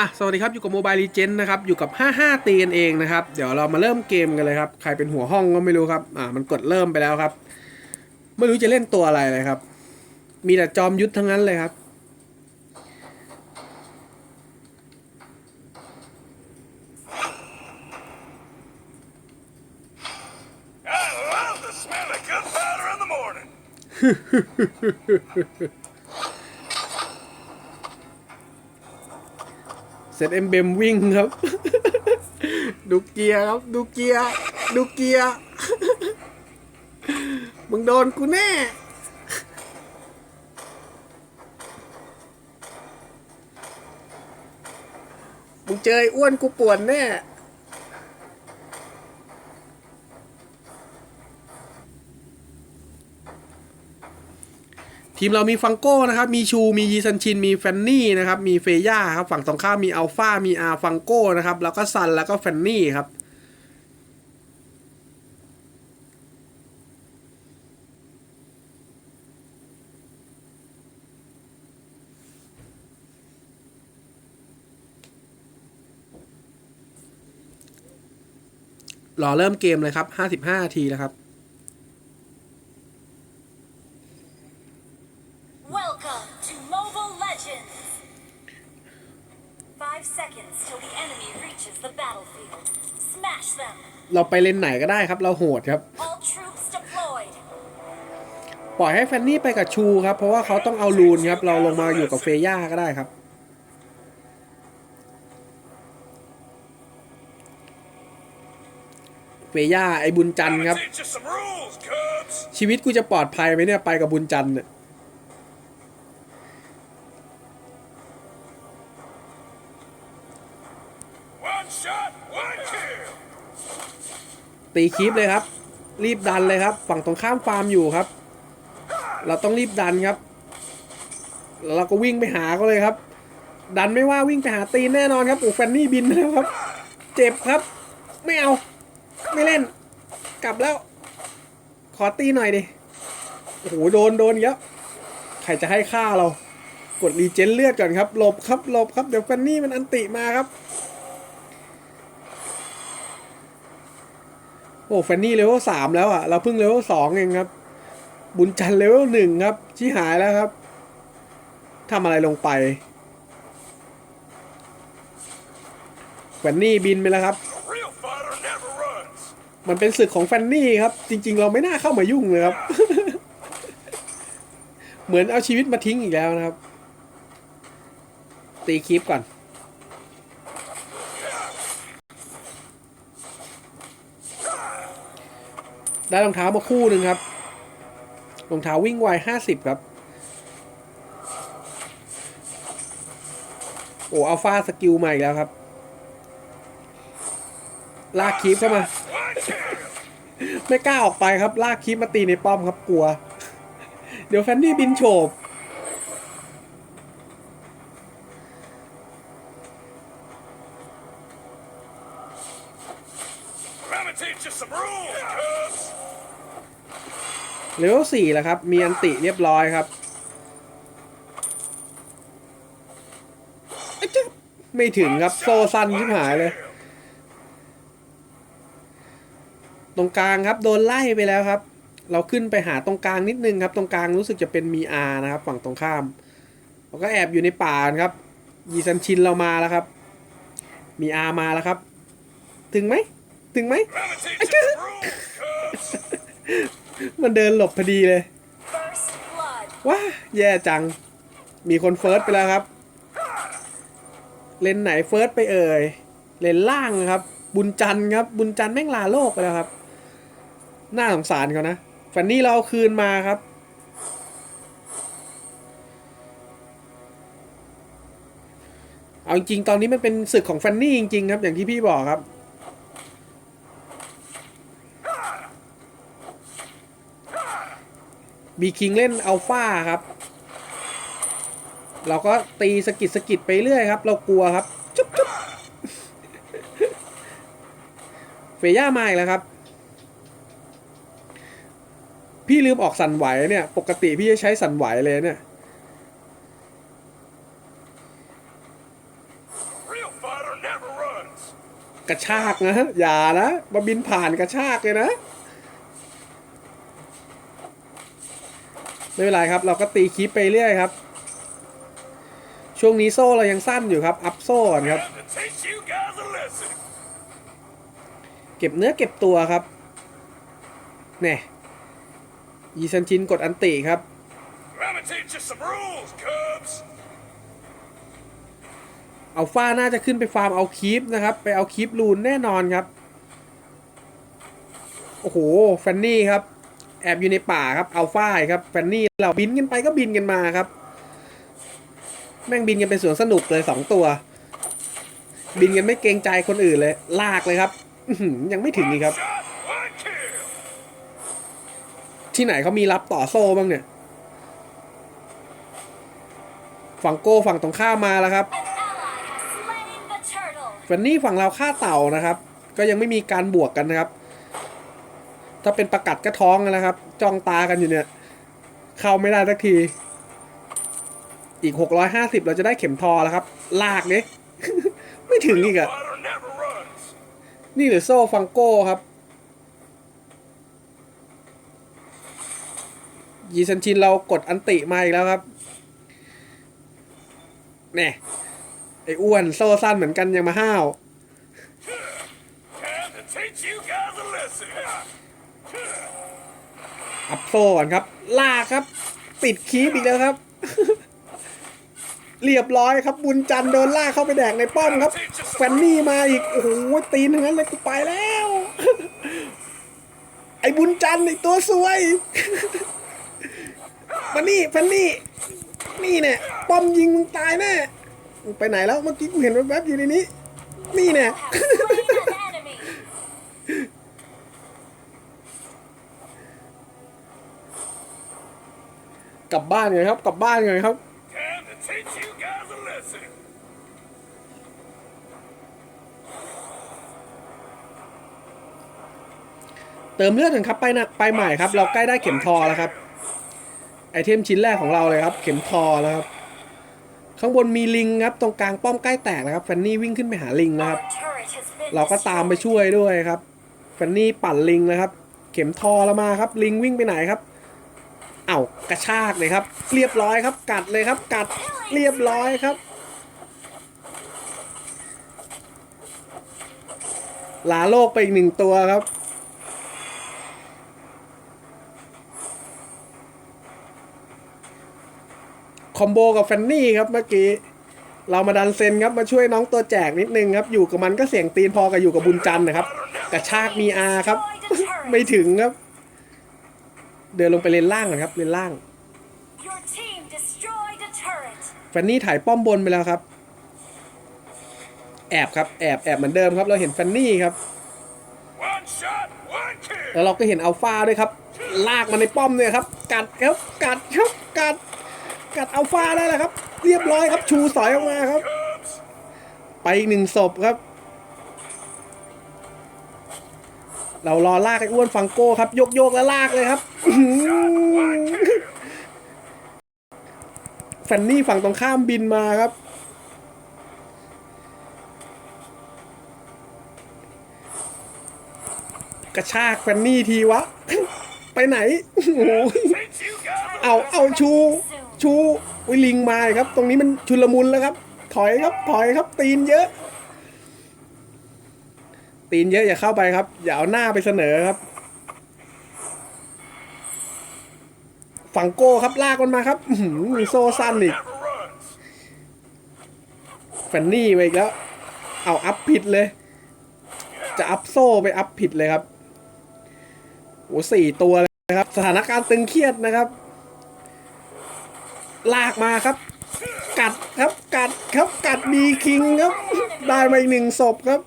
อะสวัสดีครับอยู่กับโมบายลีเจนนะครับอยู่กับ 55ตีกันเองนะครับ เดี๋ยวเรามาเริ่มเกมกันเลยครับใครเป็นหัวห้องก็ไม่รู้ครับอ่ามันกดเริ่มไปแล้วครับ ไม่รู้จะเล่นตัวอะไรเลยครับ มีแต่จอมยุทธทั้งนั้นเลยครับ I love the smell of gunpowder in the morning. เสร็จเอ็มเบมวิ่งครับ ดูเกียร์ครับ ดูเกียร์ดูเกียร์มึงโดนกูแน่มึงเจออ้วนกูปวดแน่ ทีมเรามีฟังโก้นะครับ มีชู มียีซันชิน มีแฟนนี่นะครับ มีเฟย่าครับ ฝั่งตรงข้ามมีอัลฟา มีอาฟังโก้นะครับ แล้วก็ซัน แล้วก็แฟนนี่ครับ รอเริ่มเกมเลยครับ 55นาทีแล้วครับ Welcome to Mobile Legends! Five seconds till the enemy reaches the battlefield. Smash them! เราไปเลนไหนก็ได้ครับ เราโหดครับ All troops deployed! ปล่อยให้แฟนนี่ไปกับชูครับ เพราะว่าเขาต้องเอาลูนครับ เราลงมาอยู่กับเฟย่าก็ได้ครับ เฟย่าไอ้บุญจันทร์ครับ Teach you some rules, Cubs. ชีวิตกูจะปลอดภัยไหมเนี่ยไปกับบุญจันทร์เนี่ย ตีคลิปเลยครับ รีบดันเลยครับ ฝั่งตรงข้ามฟาร์มอยู่ครับ เราต้องรีบดันครับเราก็วิ่งไปหาเขาเลยครับ ดันไม่ว่าวิ่งไปหาตีนแน่นอนครับโอ้แฟนนี่บินไปแล้วครับ เจ็บครับ ไม่เอา ไม่เล่น กลับแล้ว ขอตีหน่อยดิโอ้โหโดนโดนเยอะใครจะให้ฆ่าเรา กดรีเจนเลือดก่อนครับหลบครับหลบครับเดี๋ยวแฟนนี่มันอันติมาครับ โอ้แฟนนี่เลเวลสามแล้วอะ เราเพิ่งเลเวลสองเองครับ บุญจันทร์เลเวลหนึ่งครับชี้หายแล้วครับทำอะไรลงไปแฟนนี่บินไปแล้วครับ มันเป็นศึกของแฟนนี่ครับ จริง ๆ เราไม่น่าเข้ามายุ่งเลยครับ เหมือนเอาชีวิตมาทิ้งอีกแล้วนะครับ ตีคลิปก่อน ได้รองเท้ามาคู่หนึ่งครับรองเท้าวิ่งไวห้าสิบครับ โอ้อัลฟาสกิลใหม่แล้วครับ ลากคีปเข้ามา ไม่กล้าออกไปครับ ลากคีปมาตีในป้อมครับกลัว เดี๋ยวแฟนนี่บินโฉบ Let me teach you some rules, Cubs. เลเวลสี่แล้วครับ มีอันติเรียบร้อยครับไม่ถึงครับ โซซันชิบหายเลย ตรงกลางครับ โดนไล่ไปแล้วครับ เราขึ้นไปหาตรงกลางนิดนึงครับ ตรงกลางรู้สึกจะเป็นมีอานะครับ ฝั่งตรงข้ามเราก็แอบอยู่ในป่าครับยีซันชินเรามาแล้วครับ มีอามาแล้วครับ ถึงไหม ถึงไหม มันเดินหลบพอดีเลยว้าแย่จัง มีคนเฟิร์สไปแล้วครับ เลนไหนเฟิร์สไปเอ่ย เลนล่างครับ บุญจันทร์ครับ บุญจันทร์แม่งลาโลกไปแล้วครับ น่าสงสารเขานะฟันนี่เราเอาคืนมาครับ เอาจริงตอนนี้มันเป็นศึกของฟันนี่จริง ๆ ครับ อย่างที่พี่บอกครับ บีคิงเล่นอัลฟาครับ เราก็ตีสกิดสกิดไปเรื่อยครับ เรากลัวครับ จุ๊บจุ๊บเฟย่ามาอีกแล้วครับ พี่ลืมออกสั่นไหวเนี่ย ปกติพี่จะใช้สั่นไหวเลยเนี่ยกระชากนะ อย่านะมาบินผ่านกระชากเลยนะ ไม่เป็นไรครับ เราก็ตีคลิปไปเรื่อยครับ ช่วงนี้โซ่เรายังสั้นอยู่ครับ อัพโซ่ก่อนครับ เก็บเนื้อเก็บตัวครับแน่ยีซันชินกดอันติครับ Let me teach you some rules, Cubs. อัลฟาน่าจะขึ้นไปฟาร์มเอาคีปนะครับ ไปเอาคีปรูนแน่นอนครับ โอ้โห แฟนนี่ครับ แอบอยู่ในป่าครับอัลฟายครับแฟนนี่เราบินกันไปก็บินกันมาครับ แม่งบินกันเป็นสวนสนุกเลยสองตัว บินกันไม่เกรงใจคนอื่นเลย ลากเลยครับยังไม่ถึงอีกครับ ที่ไหนเขามีรับต่อโซ่บ้างเนี่ย ฝั่งโก้ฝั่งตรงข้ามมาแล้วครับแฟนนี่ฝั่งเราฆ่าเต่านะครับ ก็ยังไม่มีการบวกกันนะครับ ถ้าเป็นประกัดก็ท้องกันะครับ จ้องตากันอยู่เนี่ย เข้าไม่ได้สักที อีก650เราจะได้เข็มทอแล้วครับ ลากเนี่ยไม่ถึงอีกอะนี่หรือโซ่ฟังโก้ครับ ยีซันชินเรากดอันติมาอีกแล้วครับแน่ไอ้อ้วนโซ่สั้นเหมือนกันยังมาห้าว อัพโซ่ก่อนครับ ลากครับปิดคีบอีกแล้วครับ เรียบร้อยครับ บุญจันทร์โดนลากเข้าไปแดกในป้อมครับ แฟนนี่มาอีก โอ้โหตีนทั้งนั้นเลยกูไปแล้ว ไอ้บุญจันทร์ไอ้ตัวสวยมานี่แฟนนี่ นี่เนี่ยป้อมยิงมึงตายแน่มึงไปไหนแล้วเมื่อกี้กูเห็นแวบๆอยู่ในนี้ นี่เนี่ย กลับบ้านเลยครับ กลับบ้านเลยครับ Time to teach you guys a lesson. เติมเลือดถึงครับไปนะไปใหม่ครับ เราใกล้ได้เข็มทอแล้วครับไอเทมชิ้นแรกของเราเลยครับ เข็มทอแล้วครับ ข้างบนมีลิงครับ ตรงกลางป้อมใกล้แตกแล้วครับแฟนนี่วิ่งขึ้นไปหาลิงนะครับ Our turret has been เราก็ตามไป destroyed. ช่วยด้วยครับแฟนนี่ปั่นลิงนะครับ เข็มทอแล้วมาครับ ลิงวิ่งไปไหนครับ เอ้ากระชากเลยครับ เรียบร้อยครับ กัดเลยครับ กัดเรียบร้อยครับลาโลกไปอีกหนึ่งตัวครับคอมโบกับแฟนนี่ครับเมื่อกี้เรามาดันเซนครับมาช่วยน้องตัวแจกนิดนึงครับ อยู่กับมันก็เสียงตีนพอกับอยู่กับบุญจันทร์นะครับกระชากมีอาครับ ไม่ถึงครับ เดินลงไปเลนล่างก่อนครับเลนล่าง Your team destroyed a turret. แฟนนี่ถ่ายป้อมบนไปแล้วครับ แอบครับแอบแอบเหมือนเดิมครับ เราเห็นแฟนนี่ครับ One shot, one kill. แล้วเราก็เห็นอัลฟาด้วยครับ ลากมาในป้อมเนี่ยครับ กัดครับกัดครับกัด กัดอัลฟาได้แล้วครับ เรียบร้อยครับ ชูสอยออกมาครับ Cubs. ไปอีกหนึ่งศพครับ เรารอลากไอ้อ้วนฟังโก้ครับ ยกโยกแล้วลากเลยครับอื้อหือ แฟนนี่ฝั่งตรงข้ามบินมาครับ กระชากแฟนนี่ทีวะ ไปไหนโอ้โหเอาเอาชู ชูวิลิงมาครับ ตรงนี้มันชุลมุนแล้วครับ ถอยครับ ถอยครับ ตีนเยอะ ตีนเยอะอย่าเข้าไปครับ อย่าเอาหน้าไปเสนอครับ ฝั่งโก้ครับลากมันมาครับมีโซ่สั้นอีกแฟนนี่ไปอีกแล้ว เอาอัพผิดเลย จะอัพโซ่ไปอัพผิดเลยครับโอ้สี่ตัวเลยนะครับ สถานการณ์ตึงเครียดนะครับ ลากมาครับ กัดครับกัดครับกัดบีคิงครับ ได้มาอีกหนึ่งศพครับ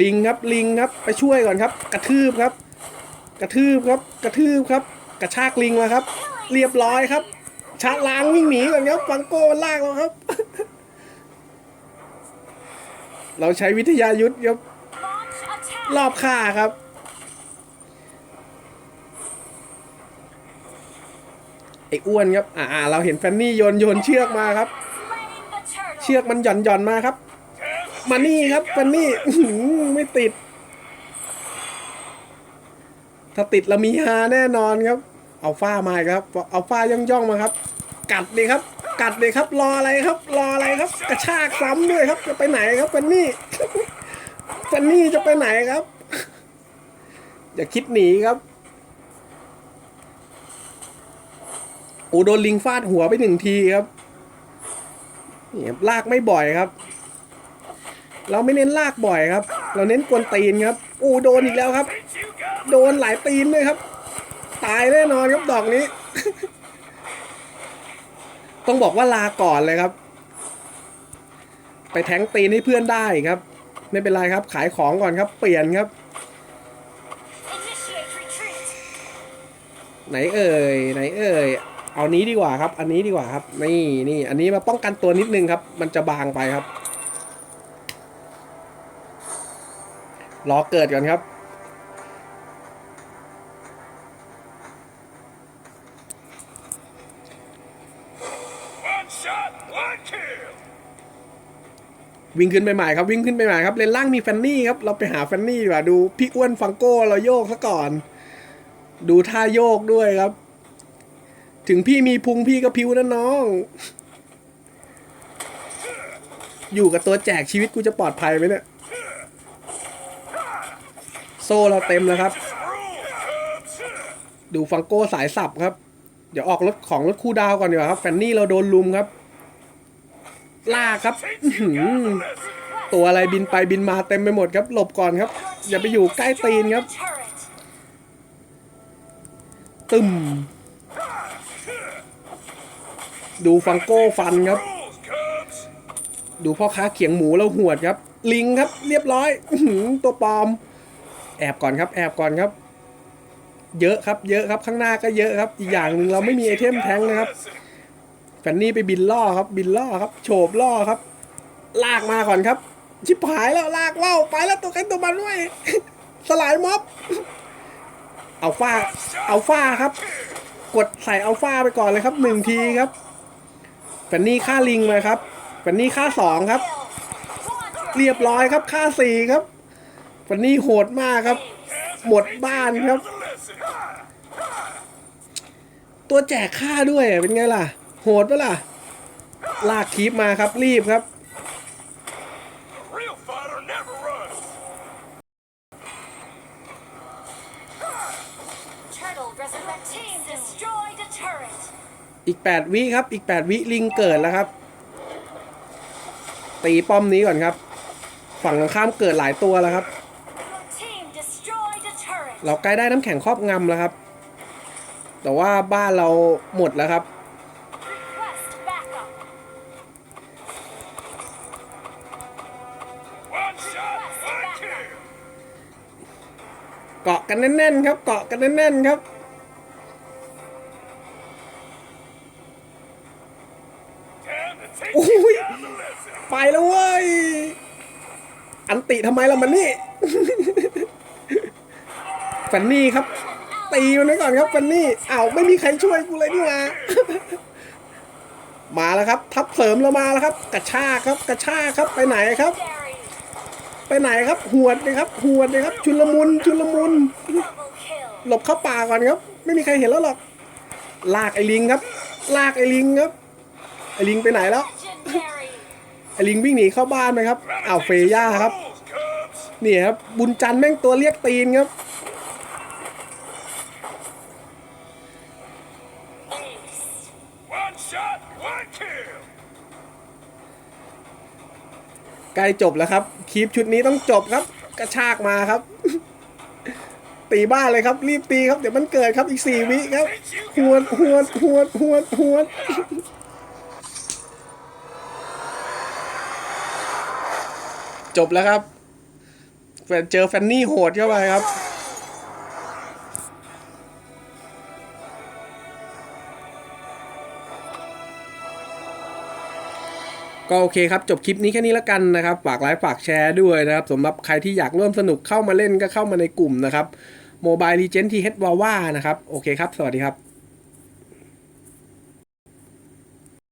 ลิงครับลิงครับ ไปช่วยก่อนครับ กระทืบครับ กระทืบครับ กระทืบครับ กระชากลิงมาครับ เรียบร้อยครับชาล้างวิ่งหนีก่อนครับฟังโก้มันลากเราครับ เราใช้วิทยายุทธครับรอบค่าครับ ไอ้อ้วนครับ อ่า เราเห็นแฟนนี่โยนโยนเชือกมาครับ เชือกมันหย่อนหย่อนมาครับ มานี่ครับมานี่ไม่ติด ถ้าติดเรามีฮาแน่นอนครับ เอาฟ้ามาครับ เอาฟ้าย่องย่องๆมาครับ กัดเลยครับ กัดเลยครับ รออะไรครับ รออะไรครับ กระชากซ้ำด้วยครับ จะไปไหนครับฟันนี่ฟันนี่จะไปไหนครับ อย่าคิดหนีครับโอ้โดนลิงฟาดหัวไปหนึ่งทีครับนี่ครับลากไม่บ่อยครับ เราไม่เน้นลากบ่อยครับ เราเน้นกวนตีนครับโอ้โดนอีกแล้วครับ โดนหลายตีนด้วยครับ ตายแน่นอนครับดอกนี้ ต้องบอกว่าลาก่อนเลยครับ ไปแทงตีนให้เพื่อนได้ครับ ไม่เป็นไรครับ ขายของก่อนครับ เปลี่ยนครับ ไหนเอ่ยไหนเอ่ยเอานี้ดีกว่าครับ อันนี้ดีกว่าครับ นี่นี่อันนี้มาป้องกันตัวนิดนึงครับ มันจะบางไปครับ รอเกิดก่อนครับ วิ่งขึ้นไปใหม่ครับวิ่งขึ้นไปใหม่ครับเลนล่างมีแฟนนี่ครับเราไปหาแฟนนี่ดีกว่าดูพี่อ้วนฟังโก้เราโยกซะก่อน ดูท่าโยกด้วยครับ ถึงพี่มีพุงพี่ก็พิวนะน้อง อยู่กับตัวแจกชีวิตกูจะปลอดภัยไหมเนี่ยโซ่เราเต็มแล้วครับ ดูฟังโก้สายสับครับ ดี๋ยวออกรถของรถคู่ดาวก่อนดีกว่าครับแฟนนี่เราโดนลุมครับ ลากครับตัวอะไรบินไปบินมาเต็มไปหมดครับ หลบก่อนครับ อย่าไปอยู่ใกล้ตีนครับ ตึมดูฟังโก้ฟันครับ ดูพ่อค้าเขียงหมูเราหวดครับ ลิงครับ เรียบร้อยตัวปลอม แอบก่อนครับ แอบก่อนครับ เยอะครับเยอะครับข้างหน้าก็เยอะครับ อีกอย่างหนึ่งเราไม่มีไอเทมแทงนะครับแฟนนี่ไปบินล่อครับบินล่อครับ โฉบล่อครับ ลากมาก่อนครับ ชิบหายแล้วลากว่าวไปแล้วตัวใครตัวมันด้วยสลายม็อบเอาฟาเอาฟาครับ กดใส่อัลฟาไปก่อนเลยครับหนึ่งทีครับแฟนนี่ฆ่าลิงมาครับแฟนนี่ฆ่าสองครับ เรียบร้อยครับฆ่าสี่ครับแฟนนี่โหดมากครับ หมดบ้านครับ ตัวแจกฆ่าด้วยเป็นไงล่ะ โหดปะล่ะ ลากคีปมาครับรีบครับ อีก 8 วิครับ อีก 8 วิลิงเกิดแล้วครับ ตีป้อมนี้ก่อนครับ ฝั่งข้ามเกิดหลายตัวแล้วครับ เราใกล้ได้น้ำแข็งครอบงำแล้วครับ แต่ว่าบ้านเราหมดแล้วครับ เกาะกันแน่นๆครับ เกาะกันแน่นๆครับ Time to take Ui. you down the lesson. ไปแล้วเว้ย อันติทำไมล่ะมันนี่ นนี่ครับ ตีมันไว้ก่อนครับแฟนนี่อ้าวไม่มีใครช่วยกูเลยนี่หว่ามาแล้วครับ ทับเสริมเรามาแล้วครับ กระชากครับ กระชากครับไปไหนครับ ไปไหนครับหวดเลยครับหวดเลยครับ ชุลมุนชุลมุนหลบเข้าป่าก่อนครับ ไม่มีใครเห็นแล้วหรอกลากไอ้ลิงครับ ลากไอ้ลิงครับไอ้ลิงไปไหนแล้วไอ้ลิงวิ่งหนีเข้าบ้านไหมครับอ้าวเฟย่าครับนี่ครับบุญจันทร์แม่งตัวเรียกตีนครับ ใกล้จบแล้วครับคลิปชุดนี้ต้องจบครับ กระชากมาครับ ตีบ้านเลยครับ รีบตีครับเดี๋ยวมันเกิดครับอีกสี่วิครับหวดหวดหวดหวดหวดจบแล้วครับเจอแฟนนี่โหดเข้าไปครับ ก็โอเคครับ จบคลิปนี้แค่นี้แล้วกันนะครับ ฝากไลค์ฝากแชร์ด้วยนะครับสำหรับใครที่อยากร่วมสนุกเข้ามาเล่นก็เข้ามาในกลุ่มนะครับ Mobile Legends TH Wawa นะครับ โอเคครับ สวัสดีครับ